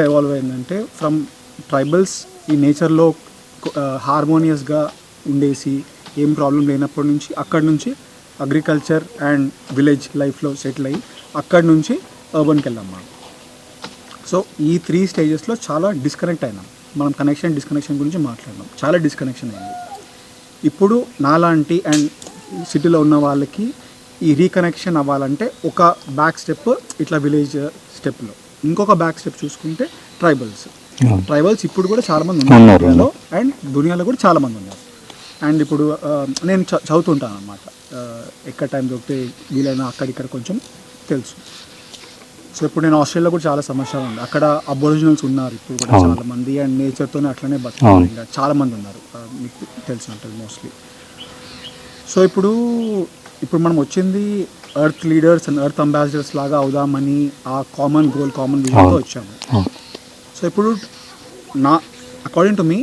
ఎట్లా ఎవాల్వ్ అయిందంటే from tribals ఈ నేచర్లో హార్మోనియస్గా ఉండేసి ఏం ప్రాబ్లం లేనప్పటి నుంచి అక్కడి నుంచి అగ్రికల్చర్ అండ్ విలేజ్ లైఫ్లో సెటిల్ అయ్యి అక్కడి నుంచి అర్బన్కి వెళ్ళాం మనం. సో ఈ త్రీ స్టేజెస్లో చాలా డిస్కనెక్ట్ అయినాం. మనం కనెక్షన్ డిస్కనెక్షన్ గురించి మాట్లాడినాం. చాలా డిస్కనెక్షన్ అయింది. ఇప్పుడు నాలాంటి అండ్ సిటీలో ఉన్న వాళ్ళకి ఈ రీకనెక్షన్ అవ్వాలంటే ఒక బ్యాక్ స్టెప్ ఇట్లా విలేజ్ స్టెప్లో ఇంకొక బ్యాక్ స్టెప్ చూసుకుంటే ట్రైబల్స్. ట్రైబల్స్ ఇప్పుడు కూడా చాలా మంది ఉన్నారు, అండ్ దునియాలో కూడా చాలా మంది ఉన్నారు. అండ్ ఇప్పుడు నేను చ- చదువుతుంటాను అనమాట ఎక్కడ టైం దొరికితే వీలైనా అక్కడిక్కడ కొంచెం తెలుసు. సో ఇప్పుడు నేను ఆస్ట్రేలియా కూడా చాలా సమస్యలు ఉంది. అక్కడ అబోరిజినల్స్ ఉన్నారు ఇప్పుడు కూడా. చాలా మంది అండ్ నేచర్తోనే అట్లనే ఇంకా చాలా మంది ఉన్నారు. మీకు తెలిసి ఉంటుంది మోస్ట్లీ సో ఇప్పుడు ఇప్పుడు మనం వచ్చింది earth leaders and earth ambassadors లాగా అవుదామని ఆ కామన్ గోల్ కామన్ విజన్తో. వచ్చాము. సో ఇప్పుడు నా according to me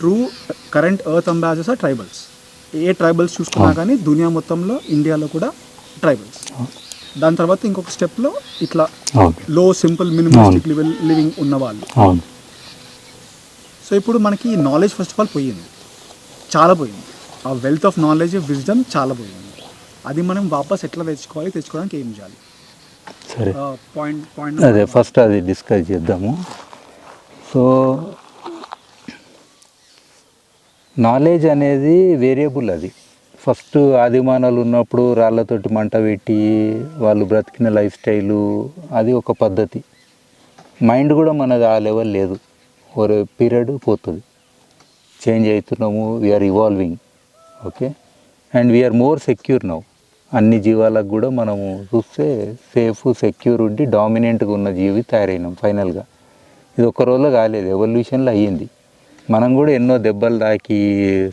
true current earth ambassadors are tribals a tribals చూసుకున్నా కానీ దునియా మొత్తంలో ఇండియాలో కూడా ట్రైబల్స్ దాని తర్వాత ఇంకొక స్టెప్లో ఇట్లా లో సింపుల్ మినిమలిస్టిక్ లెవెల్ లివింగ్ ఉన్న వాళ్ళు. అవును. సో ఇప్పుడు మనకి నాలెడ్జ్ ఫస్ట్ ఆఫ్ ఆల్ పోయింది. చాలా పోయింది. ఆ వెల్త్ ఆఫ్ నాలెడ్జ్ విజ్డమ్ చాలా పోయింది. అది మనం వాపస్ ఎట్లా తెచ్చుకోవాలి తెచ్చుకోవడానికి ఏం చేయాలి? సరే. పాయింట్ పాయింట్ అదే ఫస్ట్ అది డిస్కస్ చేద్దాము. సో నాలెడ్జ్ అనేది వేరియబుల్ అది. ఫస్ట్ ఆదిమానాలు ఉన్నప్పుడు రాళ్ళతోటి మంట పెట్టి వాళ్ళు బ్రతికిన లైఫ్ స్టైలు అది ఒక పద్ధతి. మైండ్ కూడా మనది ఆ లెవెల్ లేదు. ఒక పీరియడ్ పోతుంది. చేంజ్ అవుతున్నాము we are evolving okay and we are more secure now అన్ని జీవాలకు కూడా మనము చూస్తే సేఫ్ సెక్యూర్ ఉండి డామినెంట్గా ఉన్న జీవి తయారైనాం ఫైనల్గా ఇది ఒక్క రోజులో కాలేదు ఎవల్యూషన్లో అయ్యింది. మనం కూడా ఎన్నో దెబ్బలు తాకి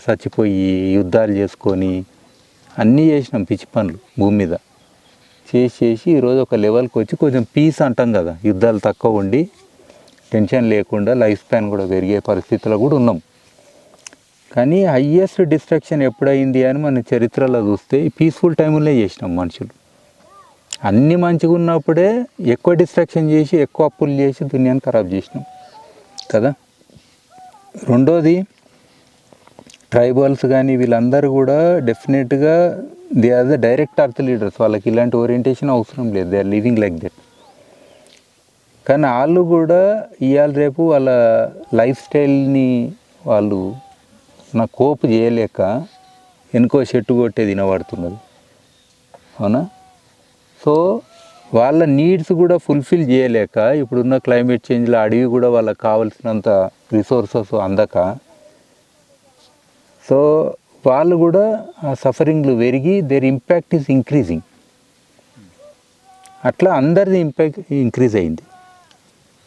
చచ్చిపోయి యుద్ధాలు చేసుకొని అన్నీ చేసినాం పిచ్చి పనులు భూమి మీద. చేసి చేసి ఈరోజు ఒక లెవెల్కి వచ్చి కొంచెం పీస్ అంటాం కదా యుద్ధాలు తక్కువ ఉండి టెన్షన్ లేకుండా లైఫ్ స్పాన్ కూడా పెరిగే పరిస్థితిలో కూడా ఉన్నాం. కానీ హయ్యెస్ట్ డిస్ట్రక్షన్ ఎప్పుడైంది అని మన చరిత్రలో చూస్తే పీస్ఫుల్ టైంలో చేసినాం మనుషులు. అన్నీ మంచిగా ఉన్నప్పుడే ఎక్కువ డిస్ట్రక్షన్ చేసి ఎక్కువ అప్పులు చేసి దునియాని ఖరాబ్ చేసినాం. కదా? రెండోది ట్రైబల్స్ కానీ వీళ్ళందరూ కూడా డెఫినెట్గా they are the direct earth leaders వాళ్ళకి ఇలాంటి ఓరియంటేషన్ అవసరం లేదు. They are living like that కానీ వాళ్ళు కూడా ఇవాళ రేపు వాళ్ళ లైఫ్ స్టైల్ని వాళ్ళు నా కోపు చేయలేక వెనుకో చెట్టు కొట్టే తినబడుతున్నది. అవునా? సో వాళ్ళ నీడ్స్ కూడా ఫుల్ఫిల్ చేయలేక ఇప్పుడున్న క్లైమేట్ చేంజ్లో అడవి కూడా వాళ్ళకి కావాల్సినంత రిసోర్సెస్ అందక. సో వాళ్ళు కూడా ఆ సఫరింగ్లు పెరిగి దేర్ ఇంపాక్ట్ ఈజ్ ఇంక్రీజింగ్ అట్లా అందరిది ఇంపాక్ట్ ఇంక్రీజ్ అయింది.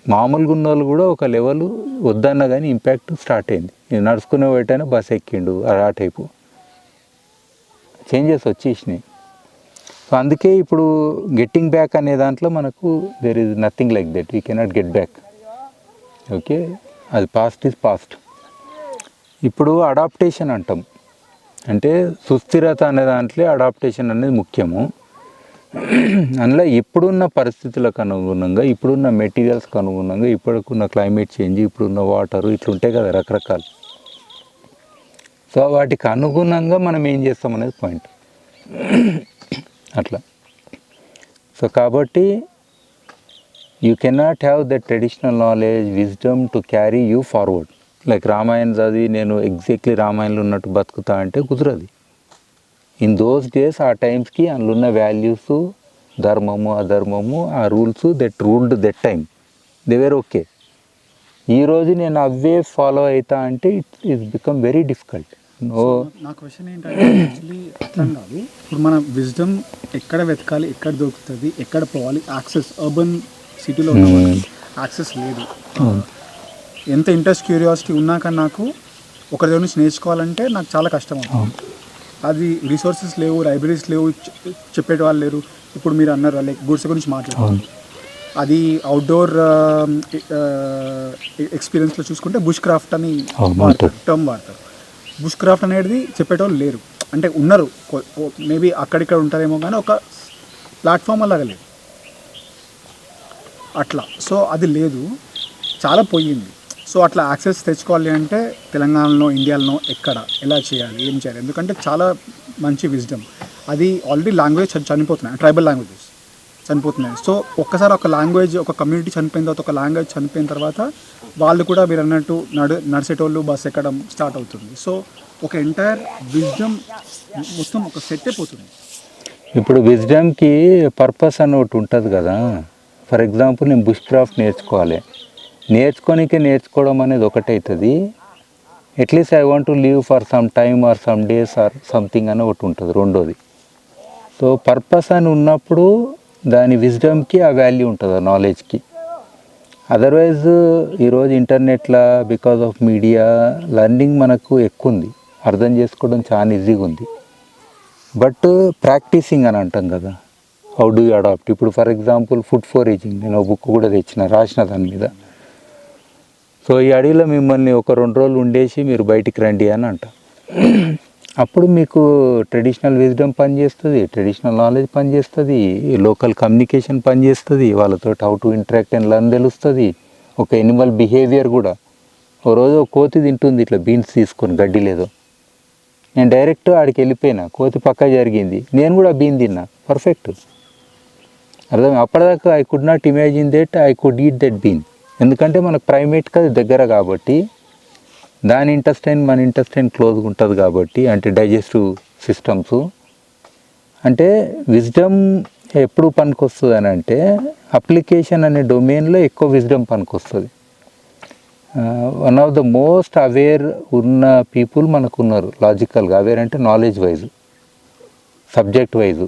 మామూలుగా ఉన్న వాళ్ళు కూడా ఒక లెవెల్ వద్దన్నా కానీ ఇంపాక్ట్ స్టార్ట్ అయింది. నేను నడుచుకునే పోయేటైనా బస్ ఎక్కిండు ఆ టైపు. చేంజెస్ వచ్చేసినాయి. సో అందుకే ఇప్పుడు గెట్టింగ్ బ్యాక్ అనే దాంట్లో మనకు there is nothing like that we cannot get back okay? అది పాస్ట్ ఈజ్ పాస్ట్ ఇప్పుడు అడాప్టేషన్ అంటాం. అంటే సుస్థిరత అనే దాంట్లో అడాప్టేషన్ అనేది ముఖ్యము. అందులో ఇప్పుడున్న పరిస్థితులకు అనుగుణంగా ఇప్పుడున్న మెటీరియల్స్కి అనుగుణంగా ఇప్పుడున్న క్లైమేట్ చేంజ్ ఇప్పుడున్న వాటర్ ఇట్లా ఉంటాయి కదా రకరకాలు. సో వాటికి అనుగుణంగా మనం ఏం చేస్తాం అనేది పాయింట్ అట్లా. సో కాబట్టి you cannot have the traditional knowledge wisdom to carry you forward like Ramayana చదివి నేను ఎగ్జాక్ట్లీ రామాయణంలో ఉన్నట్టు బతుకుతా అంటే కుదరదు. ఇన్ దోస్ డేస్ ఆ టైమ్స్కి అందులో ఉన్న వాల్యూస్ ధర్మము అధర్మము ఆ rules that ruled that time they were okay ఈరోజు నేను అవే ఫాలో అవుతా అంటే it is become very difficult no నా క్వశ్చన్ ఏంటంటే యాక్చువల్లీ అర్థం కాదు. ఇప్పుడు మన విజ్డమ్ ఎక్కడ వెతకాలి ఎక్కడ దొరుకుతుంది ఎక్కడ పోవాలి యాక్సెస్ అర్బన్ సిటీలో ఉన్న యాక్సెస్ లేదు. ఎంత ఇంట్రెస్ట్ క్యూరియాసిటీ ఉన్నా కానీ నాకు ఒకరి దగ్గర నుంచి నేర్చుకోవాలంటే నాకు చాలా కష్టం అవుతుంది. అది రిసోర్సెస్ లేవు లైబ్రరీస్ లేవు చెప్పేటి వాళ్ళు లేరు. ఇప్పుడు మీరు అన్నారు లైక్ గుడ్స్ గురించి మాట్లాడారు అది అవుట్డోర్ ఎక్స్పీరియన్స్లో చూసుకుంటే బుష్ క్రాఫ్ట్ అని టర్మ్ వాడతారు బుష్ క్రాఫ్ట్ అనేది చెప్పేటోళ్ళు లేరు. అంటే ఉన్నారు మేబీ అక్కడిక్కడ ఉంటారేమో కానీ ఒక ప్లాట్ఫామ్ అలాగా లేదు. అట్లా. సో అది లేదు. చాలా పోయింది. సో అట్లా యాక్సెస్ తెచ్చుకోవాలి అంటే తెలంగాణలో ఇండియాలో ఎక్కడ? ఎలా చేయాలి? ఏం చేయాలి? ఎందుకంటే చాలా మంచి విజ్డమ్ అది ఆల్రెడీ లాంగ్వేజ్ చనిపోతున్నాయి ట్రైబల్ లాంగ్వేజెస్ చనిపోతున్నాయి. సో ఒక్కసారి ఒక లాంగ్వేజ్ ఒక కమ్యూనిటీ చనిపోయిన తర్వాత ఒక లాంగ్వేజ్ చనిపోయిన తర్వాత వాళ్ళు కూడా మీరు అన్నట్టు నడు నడిచేటోళ్ళు బస్ ఎక్కడం స్టార్ట్ అవుతుంది. సో ఒక ఎంటైర్ విజ్డమ్ మొత్తం ఒక సెట్ అయిపోతుంది ఇప్పుడు విజ్డమ్కి పర్పస్ అని ఒకటి ఉంటుంది కదా. ఫర్ ఎగ్జాంపుల్ నేను బుష్ క్రాఫ్ట్ నేర్చుకోవాలి. నేర్చుకోనికే నేర్చుకోవడం అనేది ఒకటైతుంది. At least I want to leave for some time or some days or something అని ఒకటి ఉంటుంది రెండోది. సో పర్పస్ అని ఉన్నప్పుడు దాని విజ్డమ్కి ఆ వాల్యూ ఉంటుంది ఆ నాలెడ్జ్కి అదర్వైజ్ ఈరోజు ఇంటర్నెట్లో బికాస్ ఆఫ్ మీడియా లర్నింగ్ మనకు ఎక్కువ ఉంది అర్థం చేసుకోవడం చాలా ఈజీగా ఉంది బట్ ప్రాక్టీసింగ్ అని అంటాం కదా. హౌ డూ యూ అడాప్ట్ ఇప్పుడు ఫర్ ఎగ్జాంపుల్ ఫుడ్ ఫోరేజింగ్ నేను ఒక బుక్ కూడా తెచ్చిన రాసిన దాని మీద. సో ఈ అడవిలో మిమ్మల్ని ఒక రెండు రోజులు ఉండేసి మీరు బయటికి రండి అని అంట. అప్పుడు మీకు ట్రెడిషనల్ విజ్డమ్ పనిచేస్తుంది ట్రెడిషనల్ నాలెడ్జ్ పనిచేస్తుంది లోకల్ కమ్యూనికేషన్ పనిచేస్తుంది వాళ్ళతో how to interact and learn తెలుస్తుంది. ఒక ఎనిమల్ బిహేవియర్ కూడా. ఓ రోజు కోతి తింటుంది ఇట్లా బీన్స్ తీసుకొని గడ్డి లేదో. నేను డైరెక్ట్ ఆడికి వెళ్ళిపోయినా కోతి పక్క జరిగింది. నేను కూడా బీన్ తిన్నా పర్ఫెక్ట్ అర్థం అప్పటిదాకా I could not imagine that I could eat that bean ఎందుకంటే మనకు ప్రైమేట్కి అది దగ్గర కాబట్టి దాని ఇంటెస్టైన్ మన ఇంటెస్టైన్ క్లోజ్గా ఉంటుంది కాబట్టి అంటే డైజెస్టివ్ సిస్టమ్స్. అంటే విజ్డమ్ ఎప్పుడు పనికొస్తుంది అని అంటే అప్లికేషన్ అనే డొమైన్లో ఎక్కువ విజ్డమ్ పనికొస్తుంది. One of the most aware ఉన్న పీపుల్ మనకు ఉన్నారు లాజికల్గా అవేర్ అంటే knowledge wise subject wise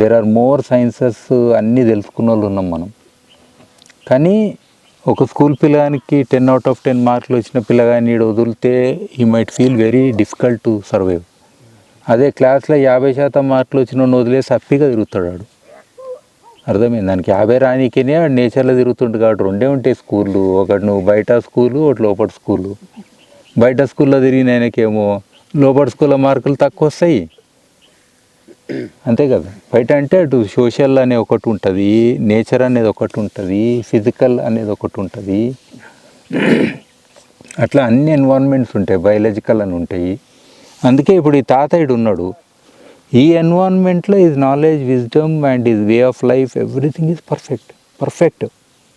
there are more sciences అన్నీ తెలుసుకున్న వాళ్ళు ఉన్నాం మనం. కానీ ఒక స్కూల్ పిల్లగానికి టెన్ అవుట్ ఆఫ్ టెన్ మార్కులు వచ్చిన పిల్లగాని ఈడ వదిలితే he might feel very difficult to survive అదే క్లాస్లో యాభై శాతం మార్కులు వచ్చిన వదిలేసి హ్యాపీగా తిరుగుతాడు వాడు అర్థమైంది? దానికి యాభై రానికనే వాడు నేచర్లో తిరుగుతుండు కాబట్టి రెండే ఉంటాయి స్కూళ్ళు. ఒకటి నువ్వు బయట స్కూలు ఒకటి లోపల స్కూలు. బయట స్కూల్లో తిరిగిన ఆయనకేమో లోపల స్కూల్లో మార్కులు తక్కువ వస్తాయి. అంతే కదా. బయట అంటే అటు సోషల్ అనే ఒకటి ఉంటుంది నేచర్ అనేది ఒకటి ఉంటుంది ఫిజికల్ అనేది ఒకటి ఉంటుంది. అట్లా అన్ని ఎన్వైర్న్మెంట్స్ ఉంటాయి బయాలజికల్ అని ఉంటాయి. అందుకే ఇప్పుడు ఈ తాతయ్యుడు ఉన్నాడు. ఈ ఎన్వైర్న్మెంట్లో is knowledge wisdom and is way of life everything is perfect perfect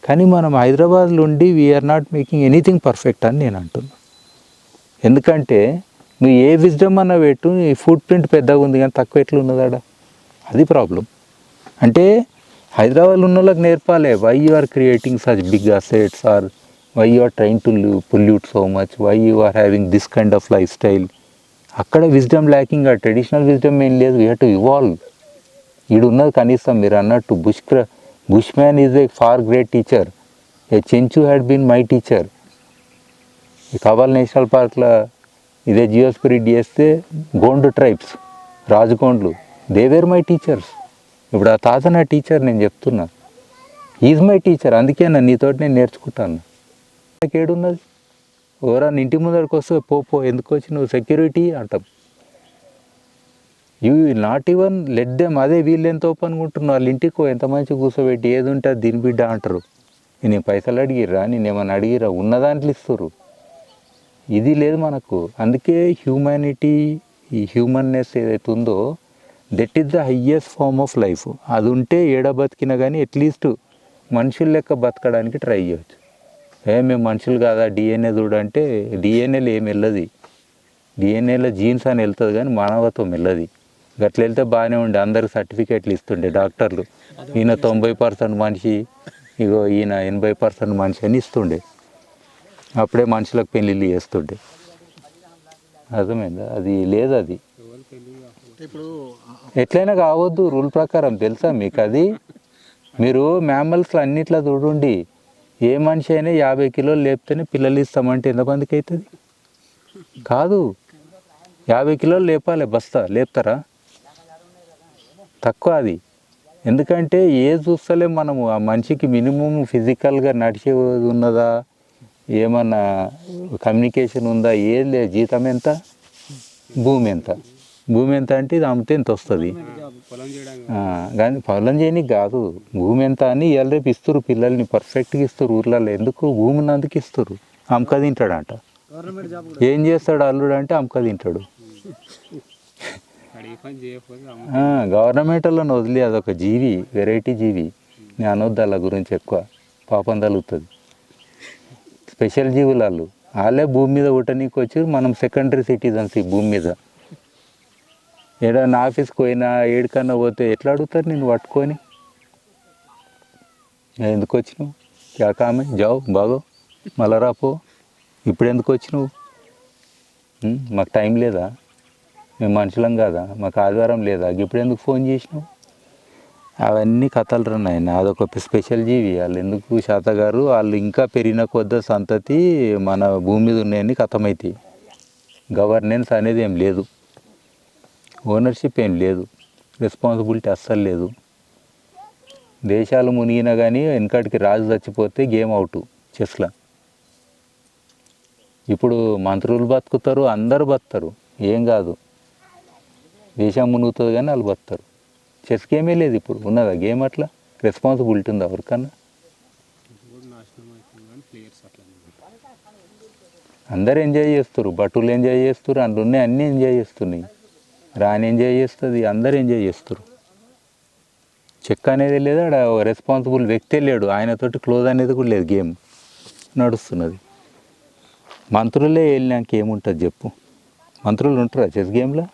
కానీ మనం హైదరాబాద్లో ఉండి we are not making anything perfect అని నేను అంటున్నాను ఎందుకంటే నువ్వు ఏ విజ్డమ్ అన్న పెట్టు నీ ఫుడ్ ప్రింట్ పెద్దగా ఉంది కానీ తక్కువ ఎట్లా ఉన్నదాడ అది ప్రాబ్లం అంటే హైదరాబాద్లో ఉన్న వాళ్ళకి నేర్పాలి. Why you are creating such big assets or why you are train to pollute so much why you are having this kind of life style అక్కడ విజ్డమ్ ల్యాకింగ్ ఆ ట్రెడిషనల్ విజ్డమ్ ఏం లేదు. వీ హ్యావ్ టు ఇవాల్వ్ ఈడున్నది కనీసం మీరు అన్నట్టు bush bushman is a far great teacher a Chenchu had been my teacher ఈ Kawal national పార్క్లో ఇదే జియోస్పిరిట్ చేస్తే గోండు ట్రైబ్స్ రాజగోండ్లు. దేవేర్ మై టీచర్స్ ఇప్పుడు ఆ తాత నా టీచర్ నేను చెప్తున్నా. ఈజ్ మై టీచర్ అందుకే నా నీతోటి నేను నేర్చుకుంటాను. నాకు ఏడున్నది? ఎవరన్నా ఇంటి ముందరికి వస్తే పోపో ఎందుకు వచ్చి నువ్వు సెక్యూరిటీ అంటాం you not even let them అదే వీళ్ళు ఎంత అనుకుంటున్నారు వాళ్ళ ఇంటికి ఎంత మంచి కూర్చోబెట్టి ఏది ఉంటే దీని బిడ్డ అంటారు. నేను పైసలు అడిగిర్రా? నేను ఏమైనా అడిగిరా ఉన్న దాంట్లో ఇస్తారు. ఇది లేదు మనకు. అందుకే హ్యూమానిటీ ఈ హ్యూమన్నెస్ ఏదైతే ఉందో that is the highest form of life అది ఉంటే ఏడ బతికినా కానీ అట్లీస్ట్ మనుషుల లెక్క బతకడానికి ట్రై చేయొచ్చు. ఏ మేము మనుషులు కాదా? డిఎన్ఏ చూడంటే డిఎన్ఏలు ఏం వెళ్ళదు డిఎన్ఏలో జీన్స్ అని వెళ్తుంది కానీ మానవత్వం వెళ్ళదు గట్ల వెళ్తే బాగానే ఉండే అందరికి సర్టిఫికేట్లు ఇస్తుండే డాక్టర్లు. ఈయన తొంభై పర్సెంట్ మనిషి ఇగో ఈయన ఎనభై పర్సెంట్ మనిషి అని ఇస్తుండే. అప్పుడే మనుషులకు పెళ్ళిళ్ళు చేస్తుండే. అర్థమైందా? అది లేదు అది. ఇప్పుడు ఎట్లయినా కావద్దు రూల్ ప్రకారం తెలుసా మీకు అది? మీరు మ్యామల్స్లో అన్నిట్లో చూడండి. ఏ మనిషి అయినా యాభై కిలోలు లేపితేనే పిల్లలు ఇస్తామంటే ఎంతమందికి అవుతుంది కాదు. యాభై కిలోలు లేపాలి బస్తా. లేపుతారా? తక్కువ అది. ఎందుకంటే ఏ చూస్తలే మనము. ఆ మనిషికి మినిమం ఫిజికల్గా నడిచేది ఉన్నదా? ఏమన్నా కమ్యూనికేషన్ ఉందా ఏం లేదు జీతం ఎంత? భూమి ఎంత? భూమి ఎంత అంటే ఇది అమ్మితే ఎంత వస్తుంది? కానీ పొలం చేయనికి కాదు. భూమి ఎంత అని ఇవాళ రేపు ఇస్తారు పిల్లల్ని పర్ఫెక్ట్గా ఇస్తారు ఊర్లలో. ఎందుకు? భూమి ఉన్నందుకు ఇస్తారు అమ్మక తింటాడంట. ఏం చేస్తాడు అల్లుడు అంటే అమ్మక తింటాడు. గవర్నమెంట్ వాళ్ళని వదిలి అదొక జీవి వెరైటీ జీవి. నేను అనొద్దు గురించి ఎక్కువ. పాపం తగులుతుంది స్పెషల్ జీవులు వాళ్ళు వాళ్ళే భూమి మీద ఉట్టనీకి వచ్చి మనం సెకండరీ సిటిజన్స్ ఈ భూమి మీద. ఏడన్నా ఆఫీస్కి పోయినా ఏడికన్నా పోతే ఎట్లా అడుగుతారు నేను పట్టుకొని? ఎందుకు వచ్చినావు? క్యా కామే? జావు బాగో. మళ్ళా రాపో ఇప్పుడు ఎందుకు వచ్చినావు? మాకు టైం లేదా? మేము మనుషులం కాదా? మాకు ఆధారం లేదా? ఇప్పుడు ఎందుకు ఫోన్ చేసినావు? అవన్నీ కథలు రన్నాయి అదొక స్పెషల్ జీవి. వాళ్ళు ఎందుకు శాతగారు వాళ్ళు ఇంకా పెరిగిన కొద్ద సంతతి మన భూమి మీద ఉన్నాయని కథమవుతాయి గవర్నెన్స్ అనేది ఏం లేదు. ఓనర్షిప్ ఏం లేదు. రెస్పాన్సిబిలిటీ అస్సలు లేదు. దేశాలు మునిగినా కానీ వెనకటికి రాజు చచ్చిపోతే గేమ్ అవుట్ చెస్లో ఇప్పుడు మంత్రులు బతుకుతారు అందరు బతారు ఏం కాదు. దేశం మునుగుతుంది కానీ వాళ్ళు బతారు చెస్ గేమే లేదు ఇప్పుడు. ఉన్నదా గేమ్ అట్లా? రెస్పాన్సిబిలిటీ ఉందా ఎవరికన్నా? అందరు ఎంజాయ్ చేస్తారు బటులు ఎంజాయ్ చేస్తారు అందులో ఉన్నాయి అన్నీ ఎంజాయ్ చేస్తున్నాయి. రాని ఎంజాయ్ చేస్తుంది అందరు ఎంజాయ్ చేస్తారు చెక్ అనేది లేదు ఆడ రెస్పాన్సిబుల్ వ్యక్తే లేడు. ఆయనతోటి క్లోజ్ అనేది కూడా లేదు గేమ్. నడుస్తున్నది. మంత్రులే వెళ్ళినాక ఏముంటుంది చెప్పు? మంత్రులు ఉంటారా చెస్ గేమ్లో?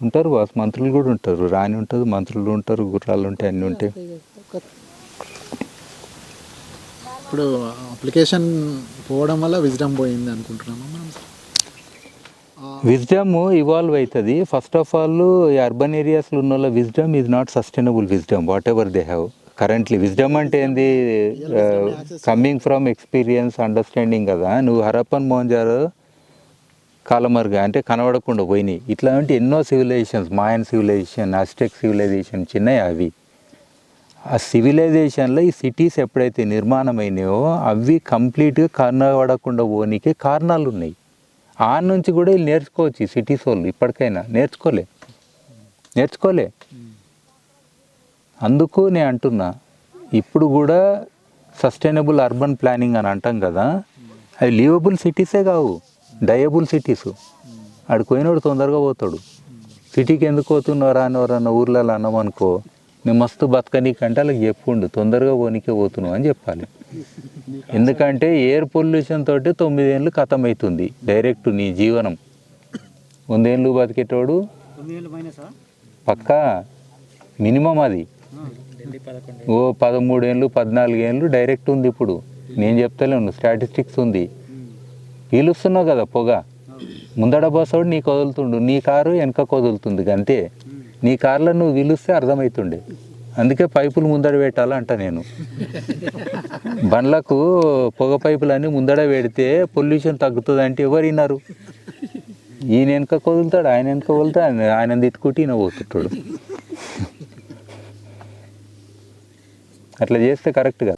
ఉంటారు బాస్ మంత్రులు కూడా ఉంటారు రాణి ఉంటుంది మంత్రులు ఉంటారు గుర్రాలు ఉంటాయి అన్నీ ఉంటాయి. ఇప్పుడు అప్లికేషన్ పోవడం వల్ల విజడం పోయింది అనుకుంటున్నామా మనం? విజ్డమ్ ఇవాల్వ్ అవుతుంది. ఫస్ట్ ఆఫ్ ఆల్ అర్బన్ ఏరియాస్లో ఉన్న వాళ్ళ wisdom is not sustainable wisdom whatever they have currently wisdom అంటే ఏంది? కమింగ్ ఫ్రమ్ ఎక్స్పీరియన్స్ అండర్స్టాండింగ్ కదా. నువ్వు హరప్పన్ మోహన్జారు కాలమరుగా అంటే కనబడకుండా పోయినాయి. ఇట్లాంటి ఎన్నో civilizations Mayan civilization Aztec civilization చిన్నవి అవి. ఆ సివిలైజేషన్లో ఈ సిటీస్ ఎప్పుడైతే నిర్మాణమైనాయో అవి కంప్లీట్గా కనబడకుండా పోనీకే కారణాలు ఉన్నాయి ఆ నుంచి కూడా వీళ్ళు నేర్చుకోవచ్చు ఈ సిటీస్ వాళ్ళు ఇప్పటికైనా. నేర్చుకోలే. నేర్చుకోలే. అందుకు నేను అంటున్నా ఇప్పుడు కూడా సస్టైనబుల్ అర్బన్ ప్లానింగ్ అని అంటాం కదా అవి లివబుల్ సిటీసే కావు. డయబుల్ సిటీస్. ఆడికి పోయినోడు తొందరగా పోతాడు. సిటీకి ఎందుకు పోతున్నారా అని ఎవరన్నా ఊర్లలో అన్నామనుకో మేము మస్తు బతకనీకంటే వాళ్ళకి చెప్పుండు తొందరగా పోనీకే పోతున్నావు అని చెప్పాలి. ఎందుకంటే ఎయిర్ పొల్యూషన్ తోటి తొమ్మిదేళ్ళు ఖతం అవుతుంది డైరెక్ట్ నీ జీవనం. వందేళ్ళు బతికేటోడు? పక్కా? మినిమం అది. ఓ పదమూడేళ్ళు పద్నాలుగేళ్ళు డైరెక్ట్ ఉంది ఇప్పుడు. నేను చెప్తలేను స్టాటిస్టిక్స్ ఉంది. పీలుస్తున్నావు కదా పొగ. ముందడ బస్సోడు నీకు వదులుతుండు నీ కారు వెనక వదులుతుంది అంతే నీ కార్లో నువ్వు పిలుస్తే అర్థమవుతుండే అందుకే పైపులు ముందడ పెట్టాలంట నేను. బండ్లకు పొగ పైపులన్నీ ముందడ పెడితే పొల్యూషన్ తగ్గుతుంది అంటే ఎవరు విన్నారు? ఈయన వెనక వదులుతాడు ఆయన వెనక వదులుతాడు ఆయన తిట్టుకుంటే ఈయన పోతుంటాడు. అట్లా చేస్తే కరెక్ట్ కదా.